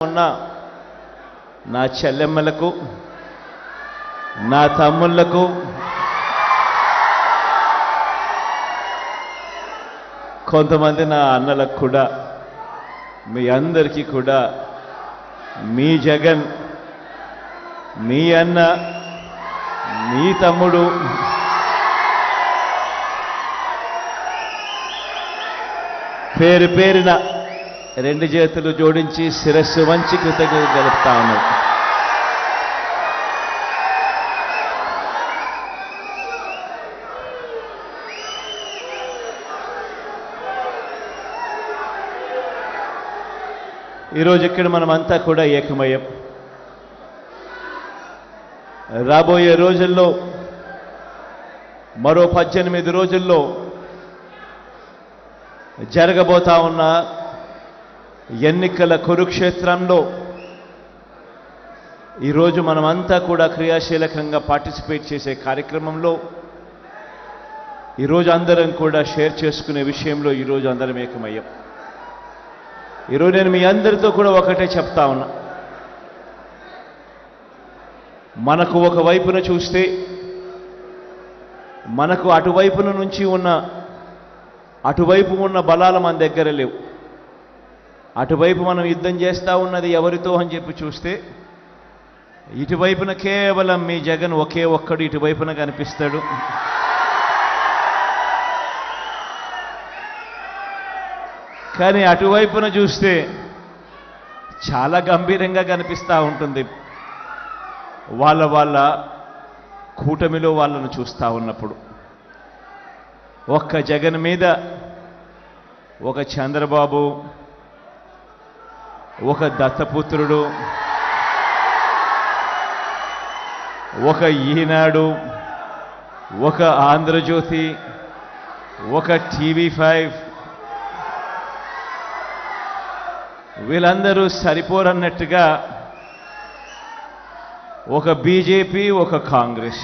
ఉన్న నా చెల్లెమ్మలకు నా తమ్ముళ్ళకు కొంతమంది నా అన్నలకు కూడా మీ అందరికీ కూడా మీ జగన్ మీ అన్న మీ తమ్ముడు పేరు పేరిన రెండు చేతులు జోడించి శిరస్సు వంచి కృతజ్ఞత తెలుపుతా ఉన్నాడు ఈరోజు ఇక్కడ మనమంతా కూడా ఏకమయం రాబోయే రోజుల్లో మరో పద్దెనిమిది రోజుల్లో జరగబోతా ఉన్న ఎన్నికల కురుక్షేత్రంలో ఈరోజు మనమంతా కూడా క్రియాశీలకంగా పార్టిసిపేట్ చేసే కార్యక్రమంలో ఈరోజు అందరం కూడా షేర్ చేసుకునే విషయంలో ఈరోజు అందరం ఏకమయ్యాం. ఈరోజు నేను మీ అందరితో కూడా ఒకటే చెప్తా ఉన్నా. మనకు ఒక వైపున చూస్తే మనకు అటువైపున నుంచి ఉన్న అటువైపు ఉన్న బలాలు మన దగ్గర లేవు. అటువైపు మనం యుద్ధం చేస్తూ ఉన్నది ఎవరితో అని చెప్పి చూస్తే ఇటువైపున కేవలం మీ జగన్ ఒకే ఒక్కడు ఇటువైపున కనిపిస్తాడు. కానీ అటువైపున చూస్తే చాలా గంభీరంగా కనిపిస్తూ ఉంటుంది. వాళ్ళ వాళ్ళ కూటమిలో వాళ్ళను చూస్తూ ఉన్నప్పుడు. ఒక్క జగన్ మీద ఒక చంద్రబాబు ఒక దత్తపుత్రుడు ఒక ఈనాడు ఒక ఆంధ్రజ్యోతి ఒక టీవీ ఫైవ్. వీళ్ళందరూ సరిపోరన్నట్టుగా ఒక బీజేపీ ఒక కాంగ్రెస్.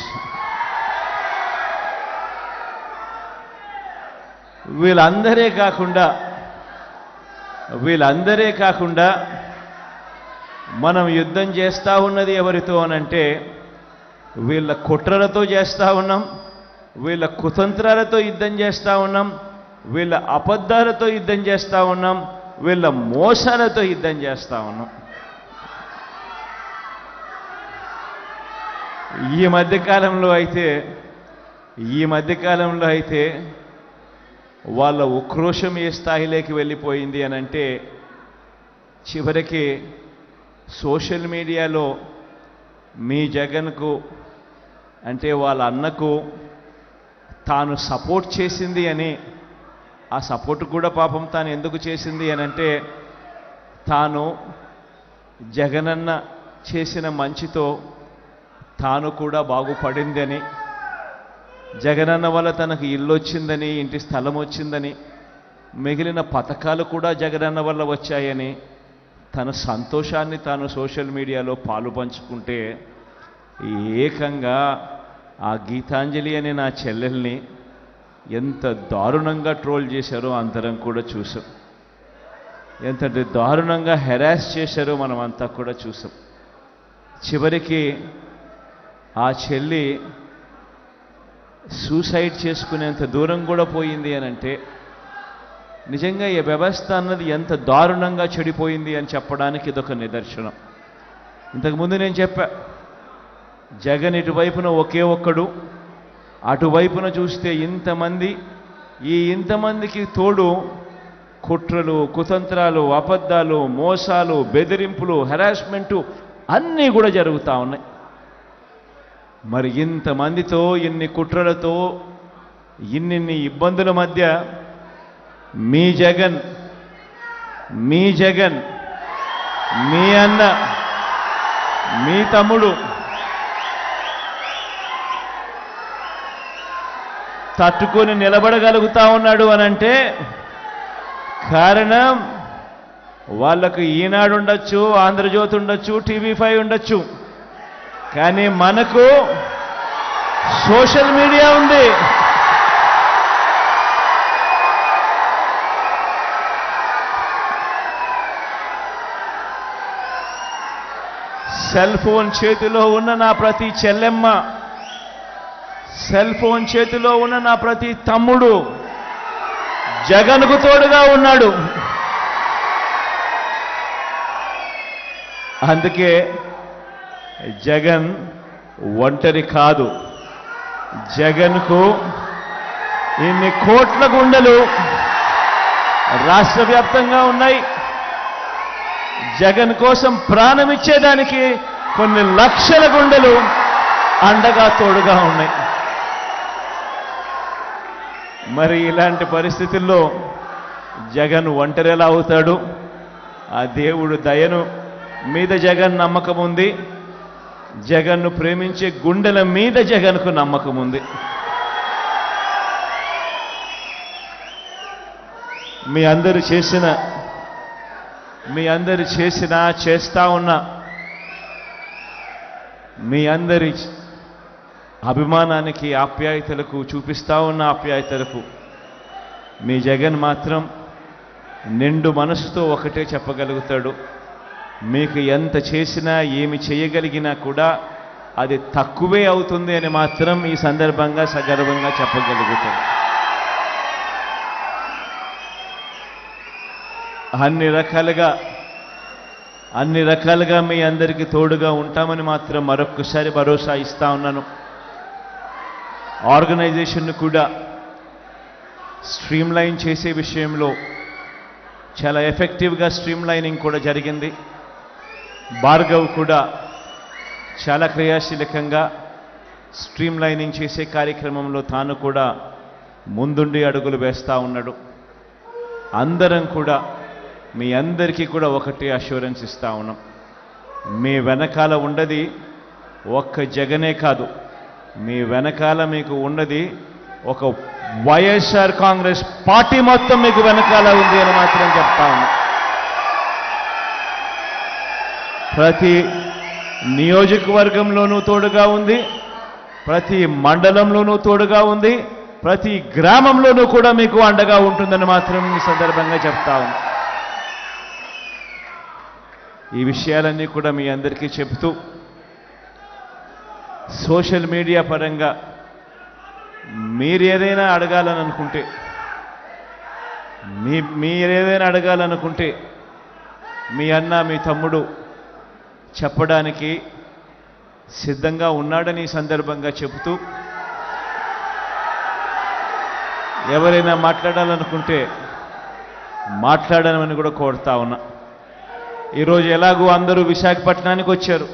వీళ్ళందరే కాకుండా వీళ్ళందరే కాకుండా మనం యుద్ధం చేస్తూ ఉన్నది ఎవరితో అనంటే వీళ్ళ కుట్రలతో చేస్తూ ఉన్నాం వీళ్ళ కుతంత్రాలతో యుద్ధం చేస్తూ ఉన్నాం వీళ్ళ అబద్ధాలతో యుద్ధం చేస్తూ ఉన్నాం వీళ్ళ మోసాలతో యుద్ధం చేస్తూ ఉన్నాం. ఈ మధ్యకాలంలో అయితే ఈ మధ్యకాలంలో అయితే వాళ్ళ ఉక్రోషం ఏ స్థాయిలోకి వెళ్ళిపోయింది అని అంటే చివరికి సోషల్ మీడియాలో మీ జగన్కు అంటే వాళ్ళ అన్నకు తాను సపోర్ట్ చేసింది అని ఆ సపోర్ట్ కూడా పాపం తాను ఎందుకు చేసింది అని అంటే తాను జగనన్న చేసిన మంచితో తాను కూడా బాగుపడిందని జగనన్న వల్ల తనకు ఇల్లు వచ్చిందని ఇంటి స్థలం వచ్చిందని మిగిలిన పథకాలు కూడా జగనన్న వల్ల వచ్చాయని తన సంతోషాన్ని తాను సోషల్ మీడియాలో పాలు పంచుకుంటే ఏకంగా ఆ గీతాంజలి అనే నా చెల్లెల్ని ఎంత దారుణంగా ట్రోల్ చేశారో అందరం కూడా చూసాం. ఎంత దారుణంగా హెరాస్ చేశారో మనం అంతా కూడా చూసాం. చివరికి ఆ చెల్లి సూసైడ్ చేసుకునేంత దూరం కూడా పోయింది అని అంటే నిజంగా ఈ వ్యవస్థ అన్నది ఎంత దారుణంగా చెడిపోయింది అని చెప్పడానికి ఇదొక నిదర్శనం. ఇంతకుముందు నేను చెప్పా జగన్ ఇటువైపున ఒకే ఒక్కడు అటువైపున చూస్తే ఇంతమంది ఈ ఇంతమందికి తోడు కుట్రలు కుతంత్రాలు అబద్ధాలు మోసాలు బెదిరింపులు హెరాస్మెంటు అన్నీ కూడా జరుగుతూ ఉన్నాయి. మరి ఇంతమందితో ఇన్ని కుట్రలతో ఇన్నిన్ని ఇబ్బందుల మధ్య మీ జగన్ మీ జగన్ మీ అన్న మీ తమ్ముడు తట్టుకొని నిలబడగలుగుతా ఉన్నాడు అనంటే కారణం వాళ్ళకు ఈనాడు ఉండొచ్చు ఆంధ్రజ్యోతి ఉండొచ్చు టీవీ ఫైవ్ ఉండొచ్చు. కానీ మనకు సోషల్ మీడియా ఉంది. సెల్ ఫోన్ చేతిలో ఉన్న నా ప్రతి చెల్లెమ్మ సెల్ ఫోన్ చేతిలో ఉన్న నా ప్రతి తమ్ముడు జగన్కు తోడుగా ఉన్నాడు. అందుకే జగన్ ఒంటరి కాదు. జగన్కు ఇన్ని కోట్ల గుండెలు రాష్ట్ర వ్యాప్తంగా ఉన్నాయి. జగన్ కోసం ప్రాణం ఇచ్చేదానికి కొన్ని లక్షల గుండెలు అండగా తోడుగా ఉన్నాయి. మరి ఇలాంటి పరిస్థితుల్లో జగన్ ఒంటరి ఎలా అవుతాడు. ఆ దేవుడు దయను మీద జగన్ నమ్మకం ఉంది జగన్ను ప్రేమించే గుండెల మీద జగన్కు నమ్మకం ఉంది. మీ అందరు చేసిన మీ అందరు చేసిన చేస్తా ఉన్న మీ అందరి అభిమానానికి ఆప్యాయతలకు చూపిస్తా ఉన్న ఆప్యాయతలకు మీ జగన్ మాత్రం నిండు మనసుతో ఒకటే చెప్పగలుగుతాడు. మీకు ఎంత చేసినా ఏమి చేయగలిగినా కూడా అది తక్కువే అవుతుంది అని మాత్రం ఈ సందర్భంగా సగర్వంగా చెప్పగలుగుతాం. అన్ని రకాలుగా అన్ని రకాలుగా మీ అందరికీ తోడుగా ఉంటామని మాత్రం మరొక్కసారి భరోసా ఇస్తా ఉన్నాను. ఆర్గనైజేషన్ను కూడా స్ట్రీమ్లైన్ చేసే విషయంలో చాలా ఎఫెక్టివ్గా స్ట్రీమ్లైనింగ్ కూడా జరిగింది. భార్గవ్ కూడా చాలా క్రియాశీలకంగా స్ట్రీమ్ లైనింగ్ చేసే కార్యక్రమంలో తాను కూడా ముందుండి అడుగులు వేస్తూ ఉన్నాడు. అందరం కూడా మీ అందరికీ కూడా ఒకటి అష్యూరెన్స్ ఇస్తా ఉన్నాం. మీ వెనకాల ఉండది ఒక్క జగనే కాదు. మీ వెనకాల మీకు ఉన్నది ఒక వైఎస్ఆర్ కాంగ్రెస్ పార్టీ మొత్తం మీకు వెనకాల ఉంది అని మాత్రం చెప్తా ఉన్నాం. ప్రతి నియోజకవర్గంలోనూ తోడుగా ఉంది. ప్రతి మండలంలోనూ తోడుగా ఉంది. ప్రతి గ్రామంలోనూ కూడా మీకు అండగా ఉంటుందని మాత్రం ఈ సందర్భంగా చెప్తా ఉంది ఈ విషయాలన్నీ కూడా మీ అందరికీ చెబుతూ సోషల్ మీడియా పరంగా మీరు ఏదైనా అడగాలని అనుకుంటే మీ మీరేదైనా అడగాలనుకుంటే మీ అన్న మీ తమ్ముడు చెప్పడానికి సిద్ధంగా ఉన్నాడని ఈ సందర్భంగా చెబుతూ ఎవరైనా మాట్లాడాలనుకుంటే మాట్లాడమని కూడా కోరుతా ఉన్నా. ఈరోజు ఎలాగూ అందరూ విశాఖపట్నానికి వచ్చారు.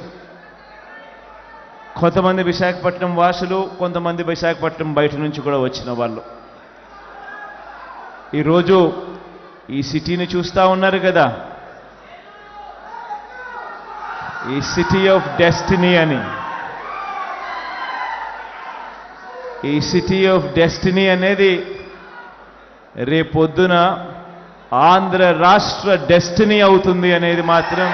కొంతమంది విశాఖపట్నం వాసులు కొంతమంది విశాఖపట్నం బయట నుంచి కూడా వచ్చిన వాళ్ళు. ఈరోజు ఈ సిటీని చూస్తూ ఉన్నారు కదా. ఈ సిటీ ఆఫ్ డెస్టినీ అని. ఈ సిటీ ఆఫ్ డెస్టినీ అనేది రేపొద్దున ఆంధ్ర రాష్ట్ర డెస్టినీ అవుతుంది అనేది మాత్రం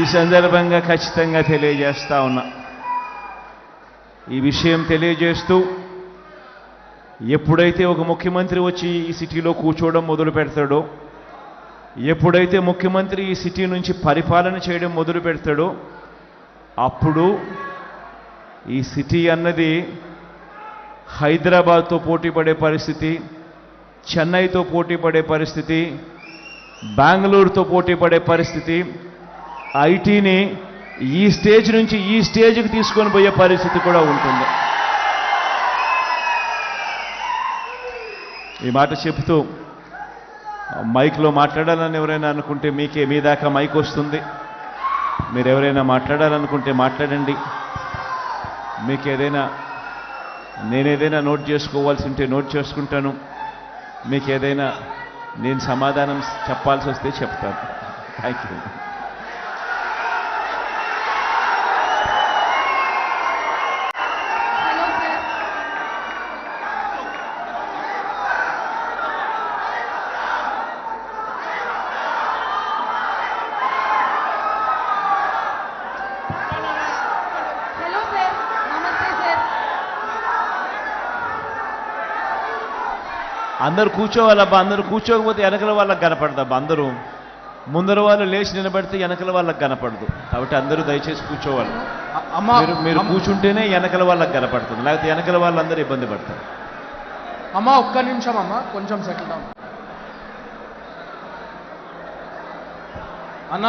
ఈ సందర్భంగా ఖచ్చితంగా తెలియజేస్తా ఉన్నా. ఈ విషయం తెలియజేస్తూ ఎప్పుడైతే ఒక ముఖ్యమంత్రి వచ్చి ఈ సిటీలో కూర్చోవడం మొదలు పెడతాడో ఎప్పుడైతే ముఖ్యమంత్రి ఈ సిటీ నుంచి పరిపాలన చేయడం మొదలు పెడతాడో అప్పుడు ఈ సిటీ అన్నది హైదరాబాద్తో పోటీ పడే పరిస్థితి చెన్నైతో పోటీ పడే పరిస్థితి బెంగళూరుతో పోటీ పడే పరిస్థితి ఐటీని ఈ స్టేజ్ నుంచి ఈ స్టేజ్కి తీసుకొని పోయే పరిస్థితి కూడా ఉంటుంది. ఈ మాట చెబుతూ మైక్లో మాట్లాడాలని ఎవరైనా అనుకుంటే మీకే మీ దాకా మైక్ వస్తుంది. మీరు ఎవరైనా మాట్లాడాలనుకుంటే మాట్లాడండి. మీకు ఏదైనా నేనేదైనా నోట్ చేసుకోవాల్సి ఉంటే నోట్ చేసుకుంటాను. మీకు ఏదైనా నేను సమాధానం చెప్పాల్సి వస్తే చెప్తాను. థ్యాంక్ యూ అందరూ కూర్చోవాలబ్బా అందరూ కూర్చోకపోతే వెనకల వాళ్ళకి కనపడదబ్బా అందరూ. ముందర వాళ్ళు లేచి నిలబడితే వెనకల వాళ్ళకి కనపడదు. కాబట్టి అందరూ దయచేసి కూర్చోవాలి. మీరు మీరు కూర్చుంటేనే వెనకల వాళ్ళకి కనపడుతుంది. లేకపోతే వెనకల వాళ్ళందరూ ఇబ్బంది పడతారు. అమ్మా ఒక్క నిమిషం అమ్మా కొంచెం సెటిల్ డౌన్ అన్నా